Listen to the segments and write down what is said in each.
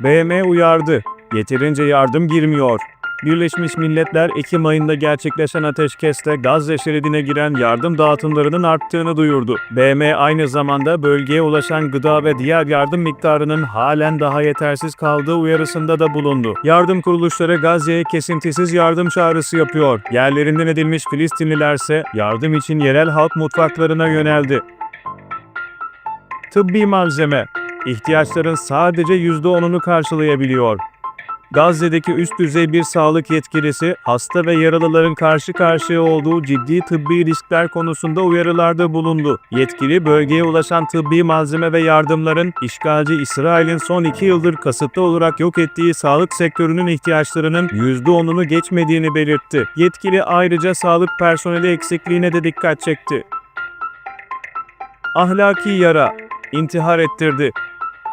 BM uyardı. Yeterince yardım girmiyor. Birleşmiş Milletler Ekim ayında gerçekleşen ateşkeste Gazze şeridine giren yardım dağıtımlarının arttığını duyurdu. BM aynı zamanda bölgeye ulaşan gıda ve diğer yardım miktarının halen daha yetersiz kaldığı uyarısında da bulundu. Yardım kuruluşları Gazze'ye kesintisiz yardım çağrısı yapıyor. Yerlerinden edilmiş Filistinlilerse yardım için yerel halk mutfaklarına yöneldi. Tıbbi malzeme ihtiyaçların sadece %10'unu karşılayabiliyor. Gazze'deki üst düzey bir sağlık yetkilisi, hasta ve yaralıların karşı karşıya olduğu ciddi tıbbi riskler konusunda uyarılarda bulundu. Yetkili, bölgeye ulaşan tıbbi malzeme ve yardımların, işgalci İsrail'in son iki yıldır kasıtlı olarak yok ettiği sağlık sektörünün ihtiyaçlarının %10'unu geçmediğini belirtti. Yetkili ayrıca sağlık personeli eksikliğine de dikkat çekti. Ahlaki yara, intihar ettirdi.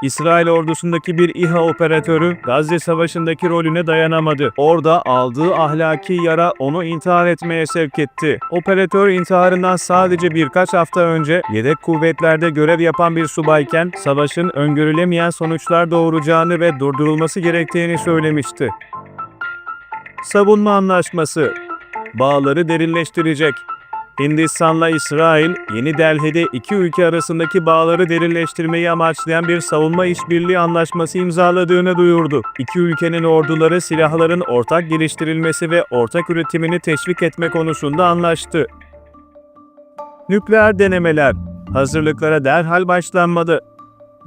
İsrail ordusundaki bir İHA operatörü Gazze Savaşı'ndaki rolüne dayanamadı. Orada aldığı ahlaki yara onu intihar etmeye sevk etti. Operatör intiharından sadece birkaç hafta önce yedek kuvvetlerde görev yapan bir subayken savaşın öngörülemeyen sonuçlar doğuracağını ve durdurulması gerektiğini söylemişti. Savunma Anlaşması Bağları derinleştirecek. Hindistan'la İsrail, Yeni Delhi'de iki ülke arasındaki bağları derinleştirmeyi amaçlayan bir savunma işbirliği anlaşması imzaladığını duyurdu. İki ülkenin orduları silahların ortak geliştirilmesi ve ortak üretimini teşvik etme konusunda anlaştı. Nükleer denemeler, hazırlıklara derhal başlanmadı.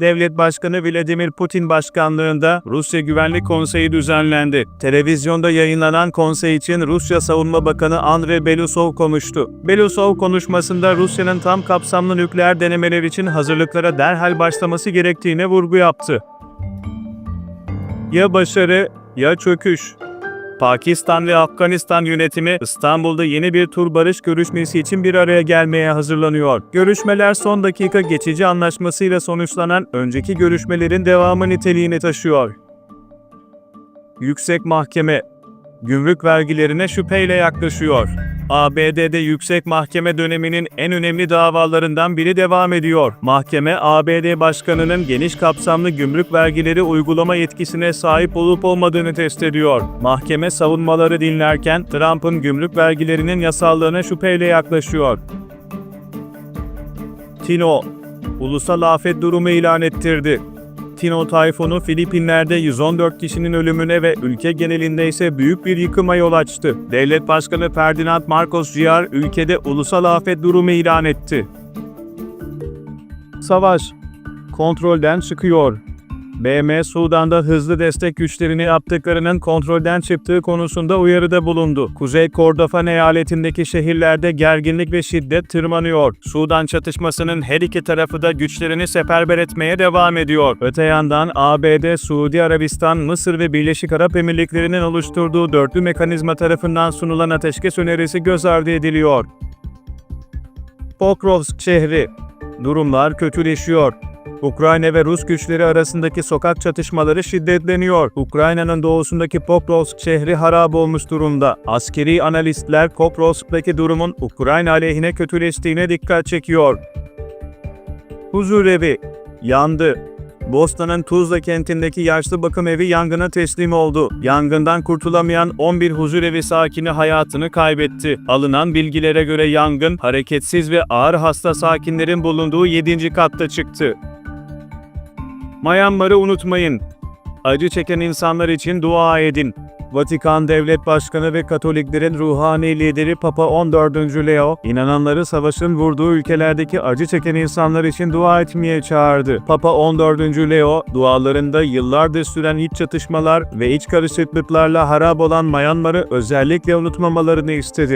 Devlet Başkanı Vladimir Putin başkanlığında Rusya Güvenlik Konseyi düzenlendi. Televizyonda yayınlanan konsey için Rusya Savunma Bakanı Andrei Belousov konuştu. Belousov konuşmasında Rusya'nın tam kapsamlı nükleer denemeler için hazırlıklara derhal başlaması gerektiğine vurgu yaptı. Ya başarı ya çöküş. Pakistan ve Afganistan yönetimi İstanbul'da yeni bir tur barış görüşmesi için bir araya gelmeye hazırlanıyor. Görüşmeler son dakika geçici anlaşmasıyla sonuçlanan önceki görüşmelerin devamı niteliğini taşıyor. Yüksek Mahkeme gümrük vergilerine şüpheyle yaklaşıyor. ABD'de yüksek mahkeme döneminin en önemli davalarından biri devam ediyor. Mahkeme, ABD Başkanı'nın geniş kapsamlı gümrük vergileri uygulama yetkisine sahip olup olmadığını test ediyor. Mahkeme savunmaları dinlerken Trump'ın gümrük vergilerinin yasallığına şüpheyle yaklaşıyor. Tino, ulusal afet durumu ilan ettirdi. Tino tayfunu Filipinler'de 114 kişinin ölümüne ve ülke genelinde ise büyük bir yıkıma yol açtı. Devlet Başkanı Ferdinand Marcos Jr. ülkede ulusal afet durumu ilan etti. Savaş kontrolden çıkıyor. BM Sudan'da hızlı destek güçlerini yaptıklarının kontrolden çıktığı konusunda uyarıda bulundu. Kuzey Kordofan eyaletindeki şehirlerde gerginlik ve şiddet tırmanıyor. Sudan çatışmasının her iki tarafı da güçlerini seferber etmeye devam ediyor. Öte yandan ABD, Suudi Arabistan, Mısır ve Birleşik Arap Emirlikleri'nin oluşturduğu dörtlü mekanizma tarafından sunulan ateşkes önerisi göz ardı ediliyor. Pokrovsk şehri. Durumlar kötüleşiyor. Ukrayna ve Rus güçleri arasındaki sokak çatışmaları şiddetleniyor. Ukrayna'nın doğusundaki Pokrovsk şehri harap olmuş durumda. Askeri analistler Pokrovsk'taki durumun Ukrayna aleyhine kötüleştiğine dikkat çekiyor. Huzurevi yandı. Bosna'nın Tuzla kentindeki yaşlı bakım evi yangına teslim oldu. Yangından kurtulamayan 11 huzurevi sakini hayatını kaybetti. Alınan bilgilere göre yangın hareketsiz ve ağır hasta sakinlerin bulunduğu 7. katta çıktı. Myanmar'ı unutmayın. Acı çeken insanlar için dua edin. Vatikan Devlet Başkanı ve Katoliklerin ruhani lideri Papa 14. Leo, inananları savaşın vurduğu ülkelerdeki acı çeken insanlar için dua etmeye çağırdı. Papa 14. Leo, dualarında yıllardır süren iç çatışmalar ve iç karışıklıklarla harap olan Myanmar'ı özellikle unutmamalarını istedi.